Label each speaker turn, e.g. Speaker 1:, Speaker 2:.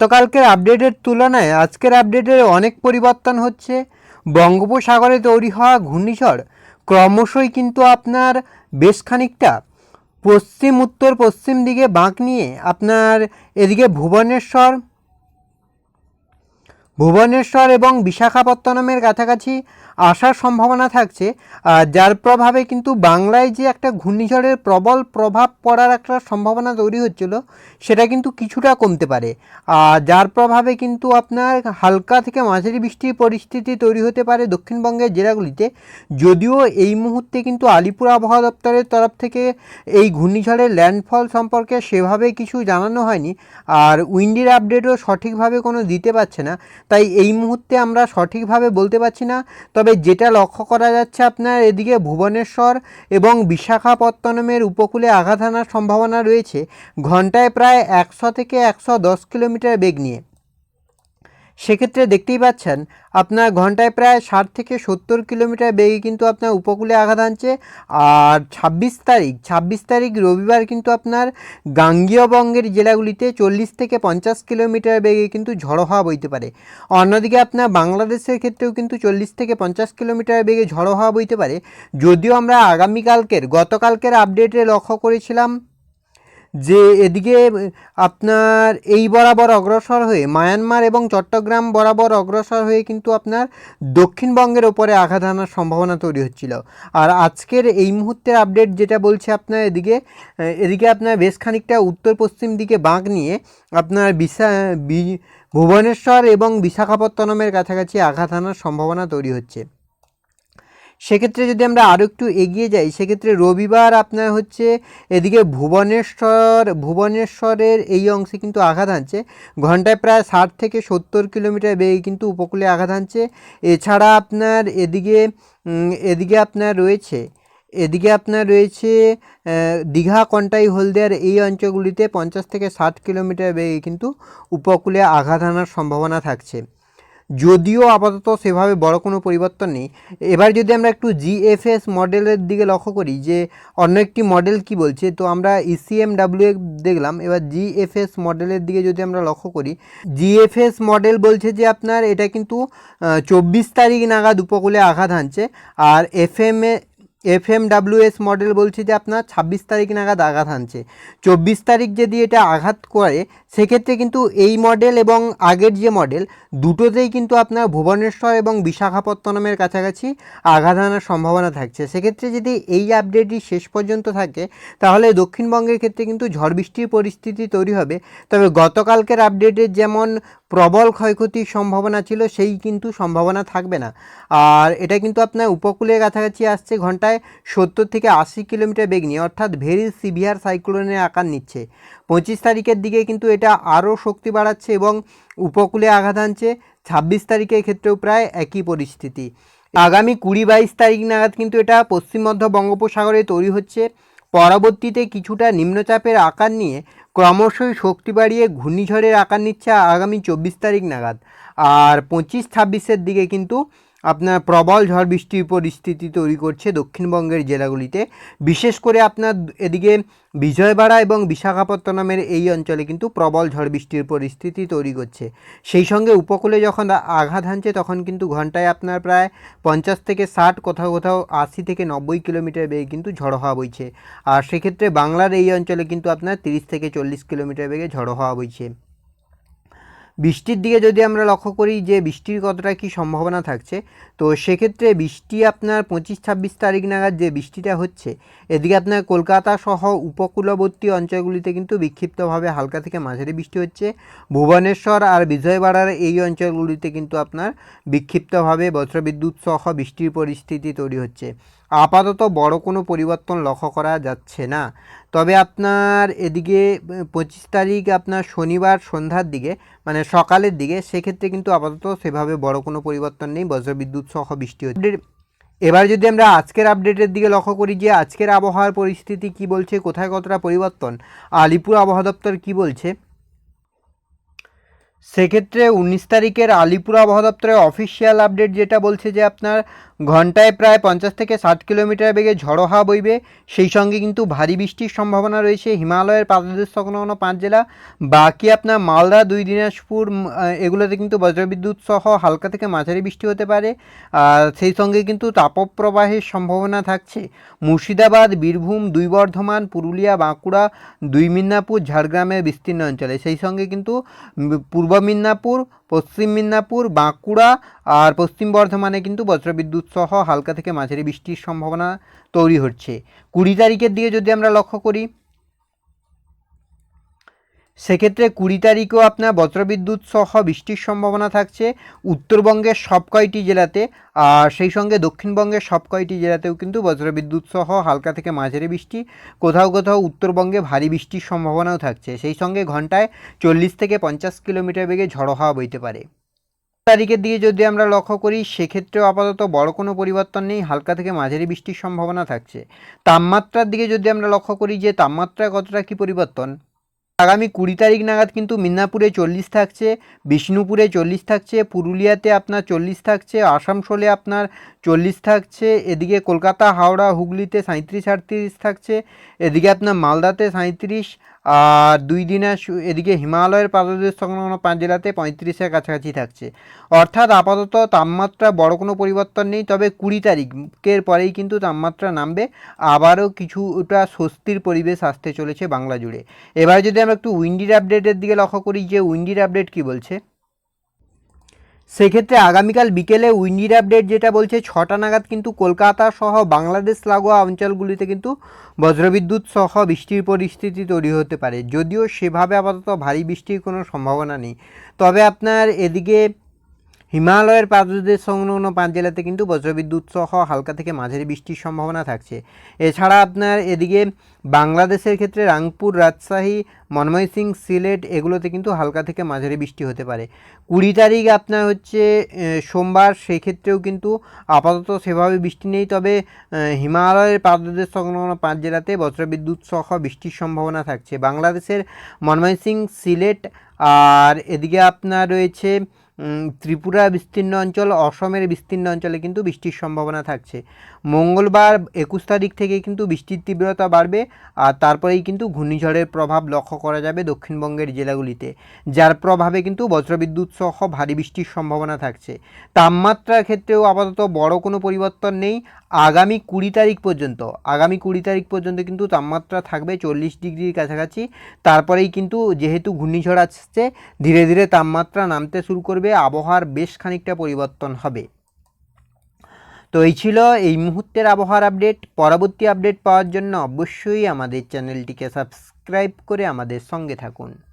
Speaker 1: গতকালকের আপডেটের তুলনায় আজকের আপডেটের অনেক পরিবর্তন হচ্ছে। বঙ্গোপসাগরে তৈরি হওয়া ঘূর্ণিঝড় ক্রমশই কিন্তু আপনার বেশ খানিকটা পশ্চিম, উত্তর, পশ্চিম দিকে বাঁক নিয়ে আপনার এদিকে ভুবনেশ্বর ভুবনেশ্বর এবং বিশাখাপত্তনমের কাছাকাছি আসার সম্ভাবনা থাকছে যার প্রভাবে কিন্তু বাংলায় যে একটা ঘূর্ণিঝড়ের প্রবল প্রভাব পড়ার একটা সম্ভাবনা তৈরি হচ্ছিল, সেটা কিন্তু কিছুটা কমতে পারে। যার প্রভাবে কিন্তু আপনার হালকা থেকে মাঝারি বৃষ্টির পরিস্থিতি তৈরি হতে পারে দক্ষিণবঙ্গের জেলাগুলিতে। যদিও এই মুহূর্তে কিন্তু আলিপুর আবহাওয়া দপ্তরের তরফ থেকে এই ঘূর্ণিঝড়ের ল্যান্ডফল সম্পর্কে সেভাবে কিছু জানানো হয়নি, আর উইন্ডির আপডেটও সঠিকভাবে কোনো দিতে পারছে না। তাই এই মুহূর্তে আমরা সঠিকভাবে বলতে পারছি না, তবে যেটা লক্ষ্য করা যাচ্ছে আপনার এদিকে ভুবনেশ্বর এবং বিশাখাপত্তনমের উপকূলে আঘাত আনার সম্ভাবনা রয়েছে, ঘন্টায় প্রায় একশো থেকে একশো দশ কিলোমিটার বেগ নিয়ে। সেক্ষেত্রে দেখতেই পাচ্ছেন, আপনার ঘন্টায় প্রায় ষাট থেকে সত্তর কিলোমিটার বেগে কিন্তু আপনার উপকূলে আঘাত আনছে আর ছাব্বিশ তারিখ ছাব্বিশ তারিখ রবিবার কিন্তু আপনার গাঙ্গীয় বঙ্গের জেলাগুলিতে চল্লিশ থেকে পঞ্চাশ কিলোমিটার বেগে কিন্তু ঝড়ো হাওয়া বইতে পারে। অন্যদিকে আপনার বাংলাদেশের ক্ষেত্রেও কিন্তু চল্লিশ থেকে পঞ্চাশ কিলোমিটার বেগে ঝড়ো হাওয়া বইতে পারে। যদিও আমরা আগামীকালকের, গতকালকের আপডেটে লক্ষ্য করেছিলাম যে এদিকে, আপনার এই বরাবর অগ্রসর হয়ে মায়ানমার এবং চট্টগ্রাম বরাবর অগ্রসর হয়ে কিন্তু আপনার দক্ষিণবঙ্গের ওপরে আঘাত আনার সম্ভাবনা তৈরি হচ্ছিল। আর আজকের এই মুহূর্তের আপডেট যেটা বলছে আপনার এদিকে এদিকে আপনার বেশ খানিকটা উত্তর পশ্চিম দিকে বাঁক নিয়ে আপনার বিশা ভুবনেশ্বর এবং বিশাখাপত্তনমের কাছাকাছি আঘাত আনার সম্ভাবনা তৈরি হচ্ছে। সেক্ষেত্রে যদি আমরা আরও একটু এগিয়ে যাই, সেক্ষেত্রে রবিবার আপনার হচ্ছে এদিকে ভুবনেশ্বর, ভুবনেশ্বরের এই অংশে কিন্তু আঘাত আনছে ঘন্টায় প্রায় ষাট থেকে সত্তর কিলোমিটার বেগে কিন্তু উপকূলে আঘাত আনছে এছাড়া আপনার এদিকে এদিকে আপনার রয়েছে, এদিকে আপনার রয়েছে দীঘা, কন্টাই, হলদিয়ার এই অঞ্চলগুলিতে পঞ্চাশ থেকে ষাট কিলোমিটার বেগে কিন্তু উপকূলে আঘাত আনার সম্ভাবনা থাকছে। যদিও আপাতত সেভাবে বড় কোনো পরিবর্তন নেই। এবার যদি আমরা একটু জিএফএস মডেলের দিকে লক্ষ্য করি যে অন্য একটি মডেল কি বলছে, তো আমরা ইসিএমডাব্লিউ ইসিএম ডাব্লিউ দেখলাম। এবার জিএফএস মডেলের দিকে যদি আমরা লক্ষ্য করি জিএফএস মডেল বলছে যে আপনার এটা কিন্তু চব্বিশ তারিখ নাগাদ উপকূলে আঘাত হানছে। আর FMA F M WS model বলছে যে আপনার ছাব্বিশ তারিখ নাগাদ আঘাত হানছে। চব্বিশ তারিখ যদি এটা আঘাত করে, সেক্ষেত্রে কিন্তু এই মডেল এবং আগের যে মডেল দুটোতেই কিন্তু আপনার ভুবনেশ্বর এবং বিশাখাপত্তনমের কাছাকাছি আঘাত আনার সম্ভাবনা থাকছে। সেক্ষেত্রে যদি এই আপডেটই শেষ পর্যন্ত থাকে, তাহলে দক্ষিণবঙ্গের ক্ষেত্রে কিন্তু ঝড় বৃষ্টির পরিস্থিতি তৈরি হবে। তবে গতকালকের আপডেটের যেমন প্রবল ক্ষয়ক্ষতির সম্ভাবনা ছিল, সেই কিন্তু সম্ভাবনা থাকবে না। আর এটা কিন্তু আপনার উপকূলের কাছাকাছি আসছে, ঘন্টায় সত্তর থেকে আশি কিলোমিটার বেগ নিয়ে, অর্থাৎ ভেরি সিভিয়ার সাইক্লোনের আকার নিচ্ছে। পঁচিশ তারিখের দিকে কিন্তু এটা আরও শক্তি বাড়াচ্ছে এবং উপকূলে আঘাত আনছে ছাব্বিশ তারিখের ক্ষেত্রেও প্রায় একই পরিস্থিতি। আগামী কুড়ি বাইশ তারিখ নাগাদ কিন্তু এটা পশ্চিম মধ্য বঙ্গোপসাগরে তৈরি হচ্ছে। পরবর্তীতে কিছুটা নিম্নচাপের আকার নিয়ে ক্রমশই শক্তি বাড়িয়ে ঘূর্ণিঝড়ের আকার নিচ্ছে আগামী চব্বিশ তারিখ নাগাদ। আর পঁচিশ ছাব্বিশের দিকে কিন্তু আপনার প্রবল ঝড় বৃষ্টির পরিস্থিতি তৈরি করছে দক্ষিণবঙ্গের জেলাগুলিতে। বিশেষ করে আপনার এদিকে বিজয়বাড়া এবং বিশাখাপত্তনমের এই অঞ্চলে কিন্তু প্রবল ঝড় বৃষ্টির পরিস্থিতি তৈরি করছে। সেই সঙ্গে উপকূলে যখন আঘাত হানছে, তখন কিন্তু ঘন্টায় আপনার প্রায় পঞ্চাশ থেকে ষাট, কোথাও কোথাও আশি থেকে নব্বই কিলোমিটার বেগে কিন্তু ঝড় হওয়া বইছে। আর সেক্ষেত্রে বাংলার এই অঞ্চলে কিন্তু আপনার তিরিশ থেকে চল্লিশ কিলোমিটার বেগে ঝড় হওয়া বইছে। বৃষ্টির দিকে যদি আমরা লক্ষ্য করি যে বৃষ্টির কতটা কি সম্ভাবনা থাকছে, তো সেক্ষেত্রে বৃষ্টি আপনার পঁচিশ ছাব্বিশ তারিখ নাগাদ যে বৃষ্টিটা হচ্ছে, এদিকে আপনার কলকাতা সহ উপকূলবর্তী অঞ্চলগুলিতে কিন্তু বিক্ষিপ্তভাবে হালকা থেকে মাঝারি বৃষ্টি হচ্ছে। ভুবনেশ্বর আর বিজয়বাড়ার এই অঞ্চলগুলিতে কিন্তু আপনার বিক্ষিপ্তভাবে বজ্রবিদ্যুৎ সহ বৃষ্টির পরিস্থিতি তৈরি হচ্ছে। আপাতত বড় কোনো পরিবর্তন লক্ষ্য করা যাচ্ছে না। তবে আপনার এদিকে, পঁচিশ তারিখ আপনার শনিবার সন্ধ্যার দিকে মানে সকালের দিকে, সেক্ষেত্রে কিন্তু আপাতত সেভাবে বড় কোনো পরিবর্তন নেই। বজ্রবিদ্যুৎ সহ বৃষ্টি হচ্ছে। এবার যদি আমরা আজকের আপডেটের দিকে লক্ষ্য করি যে আজকের আবহাওয়ার পরিস্থিতি কি বলছে, কোথায় কতটা পরিবর্তন, আলিপুর আবহাওয়া দপ্তর কি বলছে সেক্ষেত্রে উনিশ তারিখের আলিপুর আবহাওয়া দপ্তরের অফিসিয়াল আপডেট যেটা বলছে যে আপনার ঘন্টায় প্রায় পঞ্চাশ থেকে ষাট কিলোমিটার বেগে ঝড়ো হাওয়া বইবে। সেই সঙ্গে কিন্তু ভারী বৃষ্টির সম্ভাবনা রয়েছে। হিমালয়ের পাদদেশ সংলগ্ন পাঁচ জেলা। বাকি আপনার মালদা দুই দিনাজপুর এগুলোতে কিন্তু বজ্রবিদ্যুৎ সহ হালকা থেকে মাঝারি বৃষ্টি হতে পারে। আর সেই সঙ্গে কিন্তু তাপপ্রবাহের সম্ভাবনা থাকছে। মুর্শিদাবাদ বীরভূম দুই বর্ধমান পুরুলিয়া বাঁকুড়া দুই মিদনাপুর ঝাড়গ্রামের বিস্তীর্ণ অঞ্চলে। সেই সঙ্গে কিন্তু উম, পূর্ব মিদনাপুর, পশ্চিম মিদনাপুর, বাঁকুড়া আর পশ্চিম বর্ধমানে কিন্তু বজ্রবিদ্যুৎ সহ হালকা থেকে মাঝারি বৃষ্টির সম্ভাবনা তৈরি হচ্ছে। কুড়ি তারিখের দিকে যদি আমরা লক্ষ্য করি সেক্ষেত্রে কুড়ি তারিখেও আপনার বজ্রবিদ্যুৎ সহ বৃষ্টির সম্ভাবনা থাকছে। উত্তরবঙ্গের সব কয়টি জেলাতে আর সেই সঙ্গে দক্ষিণবঙ্গের সব কয়টি জেলাতেও কিন্তু বজ্রবিদ্যুৎ সহ হালকা থেকে মাঝারি বৃষ্টি। কোথাও কোথাও উত্তরবঙ্গে ভারী বৃষ্টির সম্ভাবনাও থাকছে। সেই সঙ্গে ঘন্টায় চল্লিশ থেকে পঞ্চাশ কিলোমিটার বেগে ঝড়ো হাওয়া বইতে পারে। তারিখের দিকে যদি আমরা লক্ষ্য করি, সেক্ষেত্রেও আপাতত বড় কোনো পরিবর্তন নেই, হালকা থেকে মাঝারি বৃষ্টির সম্ভাবনা থাকছে। তাপমাত্রার দিকে যদি আমরা লক্ষ্য করি যে তাপমাত্রা কতটা কী পরিবর্তন? আগামী কুড়ি তারিখ নাগাদ কিন্তু মিদনাপুরে চল্লিশ থাকছে, বিষ্ণুপুরে চল্লিশ থাকছে, পুরুলিয়াতে আপনার চল্লিশ থাকছে আসামসোলে আপনার চল্লিশ থাকছে, এদিকে কলকাতা, হাওড়া, হুগলিতে সাঁত্রিশ আটত্রিশ থাকছে, এদিকে আপনার মালদাতে সাঁত্রিশ আর দুই দিনে এদিকে হিমালয়ের পাদদেশ সংলগ্ন পাঁচ জেলাতে পঁয়ত্রিশের কাছাকাছি থাকছে। অর্থাৎ আপাতত তাপমাত্রা বড় কোনো পরিবর্তন নেই, তবে কুড়ি তারিখের পরেই কিন্তু তাপমাত্রা নামবে। আবারও কিছুটা স্বস্তির পরিবেশ আসতে চলেছে বাংলা জুড়ে। এবার যদি আমরা একটু উইন্ডির আপডেটের দিকে লক্ষ্য করি, যে উইন্ডির আপডেট কি বলছে? সেক্ষেত্রে আগামীকাল বিকেলে উইন্ডির আপডেট যেটা বলছে, ছটা নাগাদ কিন্তু কলকাতা সহ বাংলাদেশ লাগোয়া অঞ্চলগুলিতে কিন্তু বজ্রবিদ্যুৎ সহ বৃষ্টির পরিস্থিতি তৈরি হতে পারে। যদিও সেভাবে আপাতত ভারী বৃষ্টির কোনো সম্ভাবনা নেই। তবে আপনার এদিকে হিমালয়ের পাদদেশ সংলগ্ন পাঁচ জেলাতে কিন্তু বজ্রবিদ্যুৎ সহ হালকা থেকে মাঝারি বৃষ্টির সম্ভাবনা থাকছে। এছাড়া আপনার এদিকে বাংলাদেশের ক্ষেত্রে রাংপুর, রাজশাহী ময়মনসিং সিলেট এগুলোতে কিন্তু হালকা থেকে মাঝারি বৃষ্টি হতে পারে। কুড়ি তারিখ আপনার হচ্ছে সোমবার সেই ক্ষেত্রেও কিন্তু আপাতত সেভাবে বৃষ্টি নেই, তবে হিমালয়ের পাদদেশ সংলগ্ন পাঁচ জেলাতে বজ্রবিদ্যুৎ সহ বৃষ্টির সম্ভাবনা থাকছে। বাংলাদেশের ময়মনসিং সিলেট, আর এদিকে আপনার রয়েছে ত্রিপুরা বিস্তীর্ণ অঞ্চল, অসমের বিস্তীর্ণ অঞ্চলে কিন্তু বৃষ্টির সম্ভাবনা থাকছে। মঙ্গলবার একুশ তারিখ থেকে কিন্তু বৃষ্টির তীব্রতা বাড়বে আর তারপরেই কিন্তু ঘূর্ণিঝড়ের প্রভাব লক্ষ্য করা যাবে দক্ষিণবঙ্গের জেলাগুলিতে, যার প্রভাবে কিন্তু বজ্রবিদ্যুৎ সহ ভারী বৃষ্টির সম্ভাবনা থাকছে। তাপমাত্রার ক্ষেত্রেও আপাতত বড় কোনো পরিবর্তন নেই। আগামী কুড়ি তারিখ পর্যন্ত, আগামী কুড়ি তারিখ পর্যন্ত কিন্তু তাপমাত্রা থাকবে চল্লিশ ডিগ্রির কাছাকাছি। তারপরেই কিন্তু যেহেতু ঘূর্ণিঝড় আসছে, ধীরে ধীরে তাপমাত্রা নামতে শুরু করবে আবহাওয়ার বেশ খানিকটা পরিবর্তন হবে। তো এই ছিল এই মুহূর্তের আবহাওয়ার আপডেট। পরবর্তী আপডেট পাওয়ার জন্য অবশ্যই আমাদের চ্যানেলটিকে সাবস্ক্রাইব করে আমাদের সঙ্গে থাকুন।